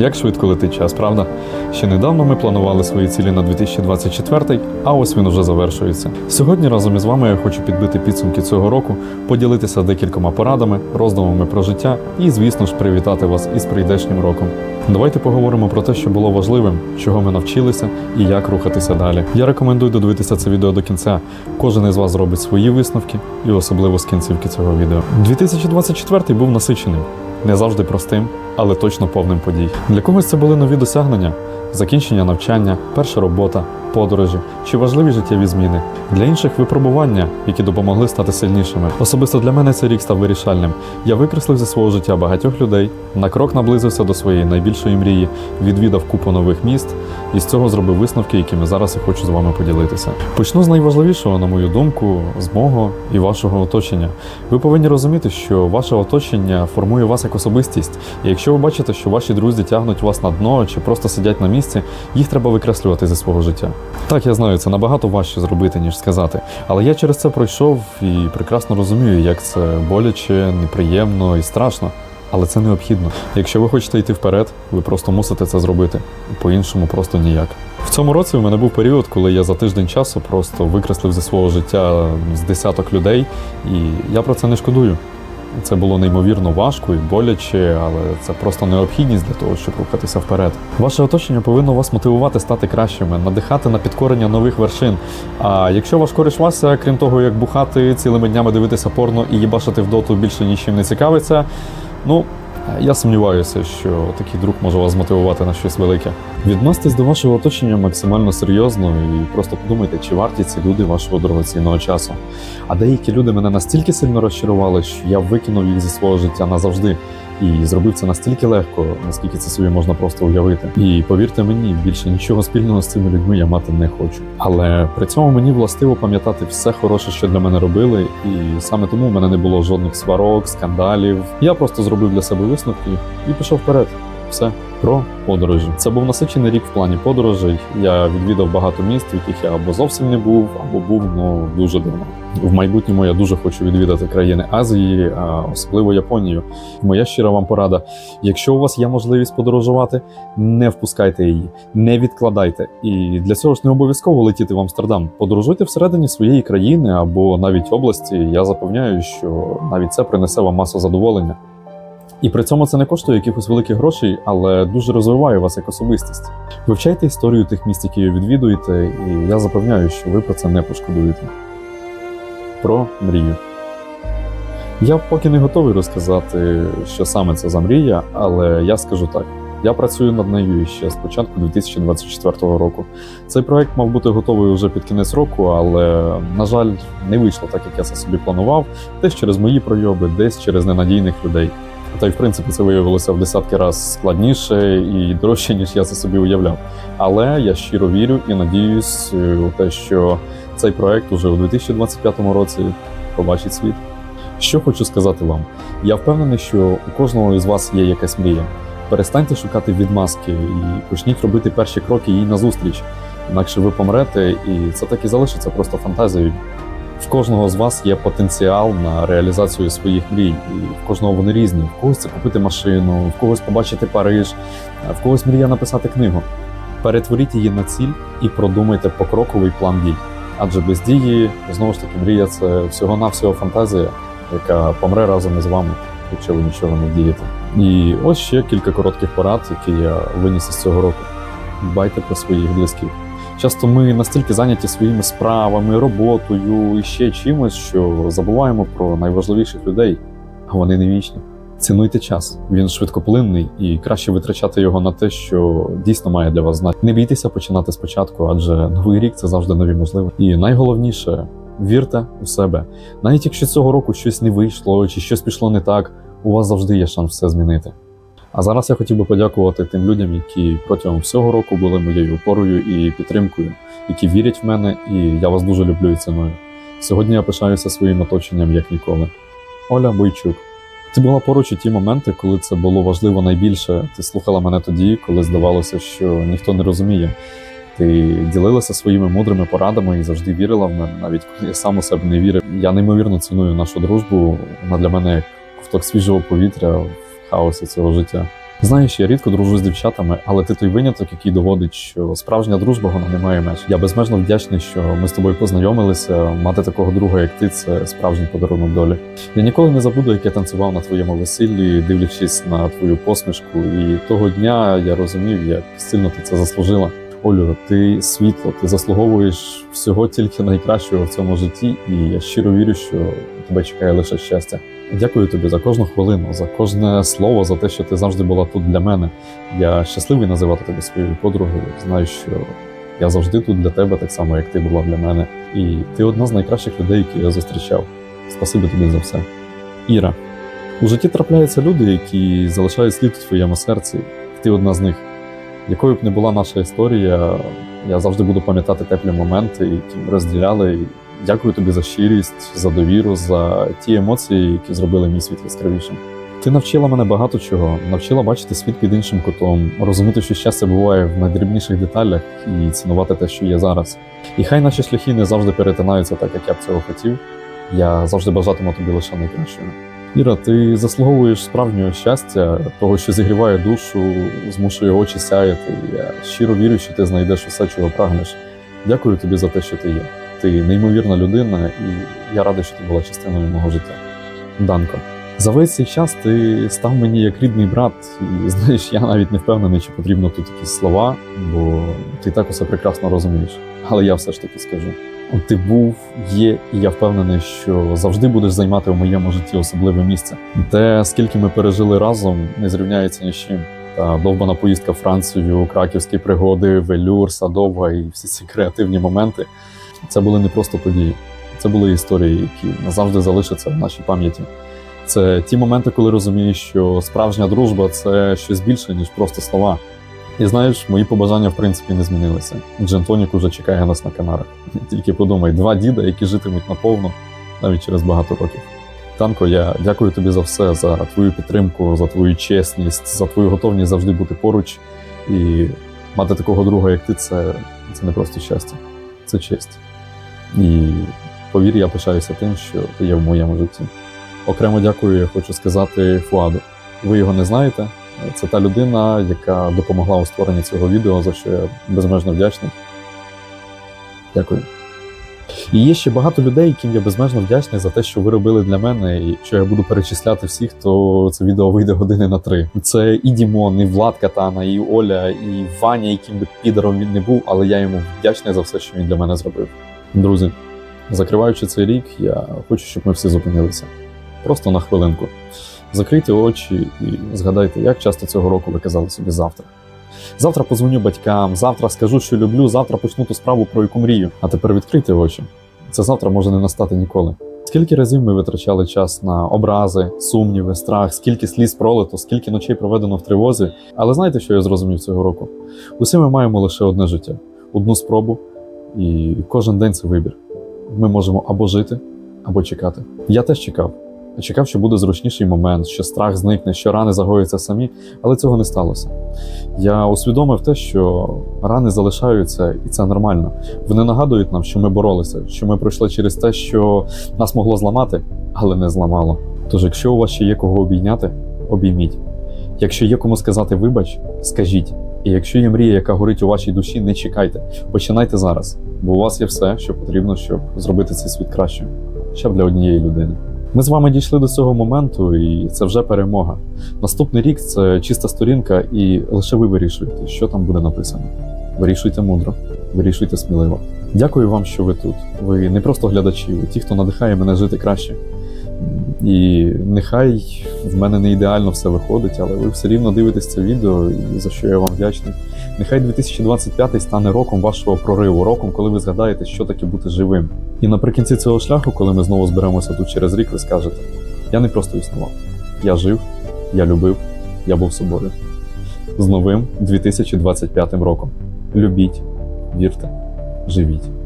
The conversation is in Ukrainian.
Як швидко летить час, правда? Ще недавно ми планували свої цілі на 2024, а ось він уже завершується. Сьогодні разом із вами я хочу підбити підсумки цього року, поділитися декількома порадами, роздумами про життя і, звісно ж, привітати вас із прийдешнім роком. Давайте поговоримо про те, що було важливим, чого ми навчилися і як рухатися далі. Я рекомендую додивитися це відео до кінця. Кожен із вас зробить свої висновки, і особливо з кінцівки цього відео. 2024 був насиченим, не завжди простим, але точно повним подій. Для когось це були нові досягнення, закінчення навчання, перша робота, подорожі чи важливі життєві зміни. Для інших випробування, які допомогли стати сильнішими. Особисто для мене цей рік став вирішальним. Я викреслив зі свого життя багатьох людей, на крок наблизився до своєї найбільшої мрії, відвідав купу нових міст і з цього зробив висновки, якими зараз я хочу з вами поділитися. Почну з найважливішого, на мою думку, з мого і вашого оточення. Ви повинні розуміти, що ваше оточення формує вас як особистість. І якщо ви бачите, що ваші друзі тягнуть вас на дно чи просто сидять на місці, їх треба викреслювати зі свого життя. Так, я знаю, це набагато важче зробити, ніж сказати. Але я через це пройшов і прекрасно розумію, як це боляче, неприємно і страшно. Але це необхідно. Якщо ви хочете йти вперед, ви просто мусите це зробити. По-іншому просто ніяк. В цьому році у мене був період, коли я за тиждень часу просто викреслив зі свого життя з десяток людей, і я про це не шкодую. Це було неймовірно важко і боляче, але це просто необхідність для того, щоб рухатися вперед. Ваше оточення повинно вас мотивувати стати кращими, надихати на підкорення нових вершин. А якщо ваш Вася, крім того, як бухати цілими днями дивитися порно і їбашити в доту більше нічим не цікавиться, ну. Я сумніваюся, що такий друг може вас змотивувати на щось велике. Відноситесь до вашого оточення максимально серйозно і просто подумайте, чи варті ці люди вашого дорогоцінного часу. А деякі люди мене настільки сильно розчарували, що я викинув їх зі свого життя назавжди і зробив це настільки легко, наскільки це собі можна просто уявити. І повірте мені, більше нічого спільного з цими людьми я мати не хочу. Але при цьому мені властиво пам'ятати все хороше, що для мене робили, і саме тому в мене не було жодних сварок, скандалів. Я просто зробив для себе висновки і пішов вперед. Все про подорожі. Це був насичений рік в плані подорожей. Я відвідав багато міст, в яких я або зовсім не був, або був ну дуже давно. В майбутньому я дуже хочу відвідати країни Азії, а особливо Японію. Моя щира вам порада: якщо у вас є можливість подорожувати, не впускайте її, не відкладайте. І для цього ж не обов'язково летіти в Амстердам. Подорожуйте всередині своєї країни або навіть області. Я запевняю, що навіть це принесе вам масу задоволення. І при цьому це не коштує якихось великих грошей, але дуже розвиває вас як особистість. Вивчайте історію тих місць, які відвідуєте, і я запевняю, що ви про це не пошкодуєте. Про мрію. Я поки не готовий розказати, що саме це за мрія, але я скажу так: я працюю над нею ще з початку 2024 року. Цей проект мав бути готовий вже під кінець року, але, на жаль, не вийшло так, як я це собі планував, десь через мої пройоби, десь через ненадійних людей. Та й в принципі це виявилося в десятки разів складніше і дорожче, ніж я це собі уявляв. Але я щиро вірю і надіюсь е, у те, що цей проект уже у 2025 році побачить світ. Що хочу сказати вам, я впевнений, що у кожного із вас є якась мрія. Перестаньте шукати відмазки і почніть робити перші кроки їй назустріч. Інакше ви помрете, і це так і залишиться просто фантазією. В кожного з вас є потенціал на реалізацію своїх мрій, і в кожного вони різні. В когось це купити машину, в когось побачити Париж, в когось мрія написати книгу. Перетворіть її на ціль і продумайте покроковий план дій. Адже без дії, знову ж таки, мрія це всього-навсього фантазія, яка помре разом із вами, якщо ви нічого не дієте. І ось ще кілька коротких порад, які я виніс із цього року. Дбайте про своїх близьких. Часто ми настільки зайняті своїми справами, роботою і ще чимось, що забуваємо про найважливіших людей, а вони не вічні. Цінуйте час, він швидкоплинний, і краще витрачати його на те, що дійсно має для вас значення. Не бійтеся починати спочатку, адже новий рік це завжди нові можливості. І найголовніше вірте у себе. Навіть якщо цього року щось не вийшло чи щось пішло не так, у вас завжди є шанс все змінити. А зараз я хотів би подякувати тим людям, які протягом всього року були моєю опорою і підтримкою, які вірять в мене, і я вас дуже люблю і ціную. Сьогодні я пишаюся своїм оточенням як ніколи. Оля Бойчук. Ти була поруч у ті моменти, коли це було важливо найбільше. Ти слухала мене тоді, коли здавалося, що ніхто не розуміє. Ти ділилася своїми мудрими порадами і завжди вірила в мене, навіть коли я сам у себе не вірив. Я неймовірно ціную нашу дружбу. Вона для мене як ковток свіжого повітря хаосі цього життя. Знаєш, я рідко дружу з дівчатами, але ти той виняток, який доводить, що справжня дружба вона не має меж. Я безмежно вдячний, що ми з тобою познайомилися. Мати такого друга, як ти, це справжній подарунок долі. Я ніколи не забуду, як я танцював на твоєму весіллі, дивлячись на твою посмішку. І того дня я розумів, як сильно ти це заслужила. Олю, ти світло, ти заслуговуєш всього тільки найкращого в цьому житті, і я щиро вірю, що тебе чекає лише щастя. Дякую тобі за кожну хвилину, за кожне слово, за те, що ти завжди була тут для мене. Я щасливий називати тебе своєю подругою. Знаю, що я завжди тут для тебе, так само як ти була для мене. І ти одна з найкращих людей, які я зустрічав. Спасибі тобі за все. Іра, у житті трапляються люди, які залишають слід у твоєму серці. Ти одна з них. Якою б не була наша історія, я завжди буду пам'ятати теплі моменти, які ми розділяли. Дякую тобі за щирість, за довіру, за ті емоції, які зробили мій світ яскравішим. Ти навчила мене багато чого, навчила бачити світ під іншим кутом, розуміти, що щастя буває в найдрібніших деталях і цінувати те, що є зараз. І хай наші шляхи не завжди перетинаються так, як я б цього хотів. Я завжди бажатиму тобі лише найкращого. Іра, ти заслуговуєш справжнього щастя, того, що зігріває душу, змушує очі сяяти. Я щиро вірю, що ти знайдеш усе, чого прагнеш. Дякую тобі за те, що ти є. Ти неймовірна людина, і я радий, що ти була частиною мого життя. Данко, за весь цей час ти став мені як рідний брат, і знаєш, я навіть не впевнений, чи потрібно тут якісь слова, бо ти так усе прекрасно розумієш. Але я все ж таки скажу. Ти був, є, і я впевнений, що завжди будеш займати в моєму житті особливе місце. Те, скільки ми пережили разом, не зрівняється ні з чим. Та довбана поїздка Францію, краківські пригоди, велюр, садова і всі ці креативні моменти. Це були не просто події, це були історії, які назавжди залишаться в нашій пам'яті. Це ті моменти, коли розумієш, що справжня дружба це щось більше, ніж просто слова. І знаєш, мої побажання в принципі не змінилися. Джентонік уже чекає нас на канарах. Тільки подумай, два діда, які житимуть наповно навіть через багато років. Танко, я дякую тобі за все, за твою підтримку, за твою чесність, за твою готовність завжди бути поруч. І мати такого друга, як ти, це, це не просто щастя, це честь. І повір, я пишаюся тим, що ти є в моєму житті. Окремо дякую, я хочу сказати Фуаду. Ви його не знаєте. Це та людина, яка допомогла у створенні цього відео, за що я безмежно вдячний. Дякую. І є ще багато людей, яким я безмежно вдячний за те, що ви робили для мене, і що я буду перечисляти всіх, то це відео вийде години на три. Це і Дімон, і Влад Катана, і Оля, і Ваня, яким би підером він не був, але я йому вдячний за все, що він для мене зробив. Друзі, закриваючи цей рік, я хочу, щоб ми всі зупинилися. Просто на хвилинку. Закрийте очі і згадайте, як часто цього року ви казали собі завтра. Завтра позвоню батькам, завтра скажу, що люблю, завтра почну ту справу, про яку мрію. А тепер відкрийте очі. Це завтра може не настати ніколи. Скільки разів ми витрачали час на образи, сумніви, страх, скільки сліз пролито, скільки ночей проведено в тривозі. Але знаєте, що я зрозумів цього року? Усі ми маємо лише одне життя, одну спробу, і кожен день це вибір. Ми можемо або жити, або чекати. Я теж чекав. Чекав, що буде зручніший момент, що страх зникне, що рани загоються самі, але цього не сталося. Я усвідомив те, що рани залишаються, і це нормально. Вони нагадують нам, що ми боролися, що ми пройшли через те, що нас могло зламати, але не зламало. Тож, якщо у вас ще є кого обійняти, обійміть. Якщо є кому сказати вибач, скажіть. І якщо є мрія, яка горить у вашій душі, не чекайте. Починайте зараз, бо у вас є все, що потрібно, щоб зробити цей світ кращим, ще б для однієї людини. Ми з вами дійшли до цього моменту, і це вже перемога. Наступний рік це чиста сторінка, і лише ви вирішуєте, що там буде написано. Вирішуйте мудро, вирішуйте сміливо. Дякую вам, що ви тут. Ви не просто глядачі, ви ті, хто надихає мене жити краще. І нехай в мене не ідеально все виходить, але ви все рівно дивитесь це відео, і за що я вам вдячний. Нехай 2025 стане роком вашого прориву, роком, коли ви згадаєте, що таке бути живим. І наприкінці цього шляху, коли ми знову зберемося тут через рік, ви скажете: я не просто існував, я жив, я любив, я був собою. З новим 2025 роком. Любіть, вірте, живіть.